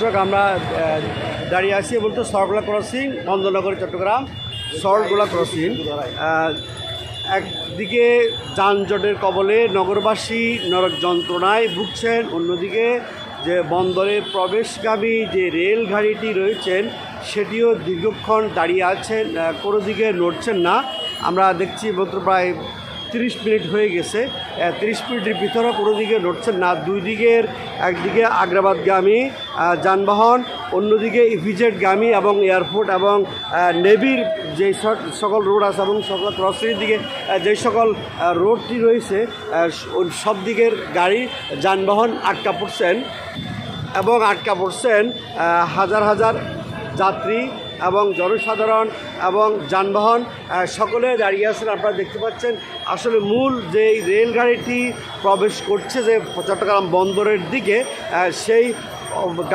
দর্শক, আমরা দাঁড়িয়ে আছি বলতে সরগোলা ক্রসিং বন্দনগর চট্টগ্রাম, সরগোলা ক্রসিং। একদিকে যানজটের কবলে নগরবাসী, নরক যন্ত্রণায় ভুগছেন। অন্যদিকে যে বন্দরে প্রবেশগামী যে রেল গাড়িটি রয়েছেন, সেটিও দীর্ঘক্ষণ দাঁড়িয়ে আছেন কোনো দিকে নড়ছেন না। আমরা দেখছি মাত্র প্রায় তিরিশ মিনিট হয়ে গেছে। তিরিশ মিনিটের ভিতরে কোনো দিকে নড়ছেন না। দুই দিকের একদিকে আগ্রাবাদগামী যানবাহন, অন্যদিকে ইভিজেটগামী এবং এয়ারপোর্ট এবং নেভির যে সকল রোড আছে এবং সকল ক্রসির দিকে যে সকল রোডটি রয়েছে সব দিকের গাড়ি, যানবাহন আটকা পড়ছেন এবং আটকা পড়ছেন হাজার হাজার যাত্রী এবং জনসাধারণ এবং যানবাহন সকলে দাঁড়িয়ে আছেন। আপনারা দেখতে পাচ্ছেন, আসলে মূল যে রেলগাড়িটি প্রবেশ করছে যে চট্টগ্রাম বন্দরের দিকে সেই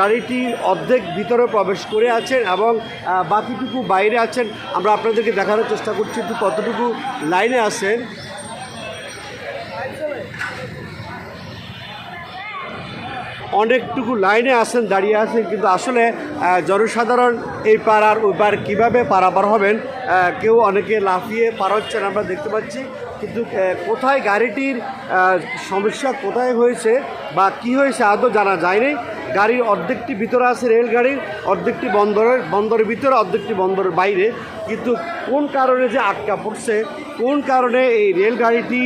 গাড়িটি অর্ধেক ভিতরে প্রবেশ করে আছেন এবং বাকিটুকু বাইরে আছেন। আমরা আপনাদেরকে দেখানোর চেষ্টা করছি, একটু কতটুকু লাইনে আছেন। অনেকটুকু লাইনে আছেন, দাঁড়িয়ে আছেন, কিন্তু আসলে জনসাধারণ এই পার আর ওই পার কীভাবে পারাপার হবেন কেউ অনেকে লাফিয়ে পার হচ্ছেন আমরা দেখতে পাচ্ছি, কিন্তু কোথায় গাড়িটির সমস্যা কোথায় হয়েছে বা কি হয়েছে আদৌ জানা যায়নি। গাড়ির অর্ধেকটি ভিতরে আছে রেলগাড়ির অর্ধেকটি বন্দরের বন্দরের ভিতরে, অর্ধেকটি বন্দরের বাইরে। কিন্তু কোন কারণে যে আটকা পড়ছে, কোন কারণে এই রেলগাড়িটি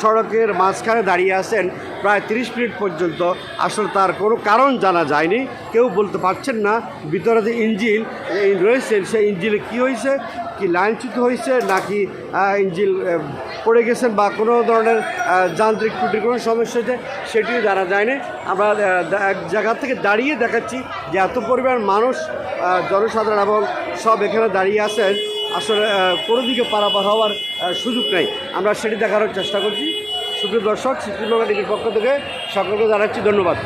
সড়কের মাঝখানে দাঁড়িয়ে আছেন প্রায় তিরিশ মিনিট পর্যন্ত আসলে তার কোনো কারণ জানা যায়নি। কেউ বলতে পারছেন না ভিতরে যে ইঞ্জিন রয়েছে সেই ইঞ্জিনে কী হয়েছে কি লাইনচ্যুত হয়েছে নাকি আহ, ইঞ্জিন পড়ে গেছেন বা কোনো ধরনের যান্ত্রিক ত্রুটির কোনো সমস্যা হয়েছে সেটিও জানা যায়নি। আমরা এক জায়গা থেকে দাঁড়িয়ে দেখাচ্ছি যে এত পরিমাণ মানুষ জনসাধারণ এবং সব এখানে দাঁড়িয়ে আছেন। আসলে কোনো দিকে পারাপার হওয়ার সুযোগ নেই। আমরা সেটি দেখানোর চেষ্টা করছি। সুপ্রিয় দর্শক সিদ্ধিনগর টিভির পক্ষ থেকে সকলকে জানাচ্ছি ধন্যবাদ।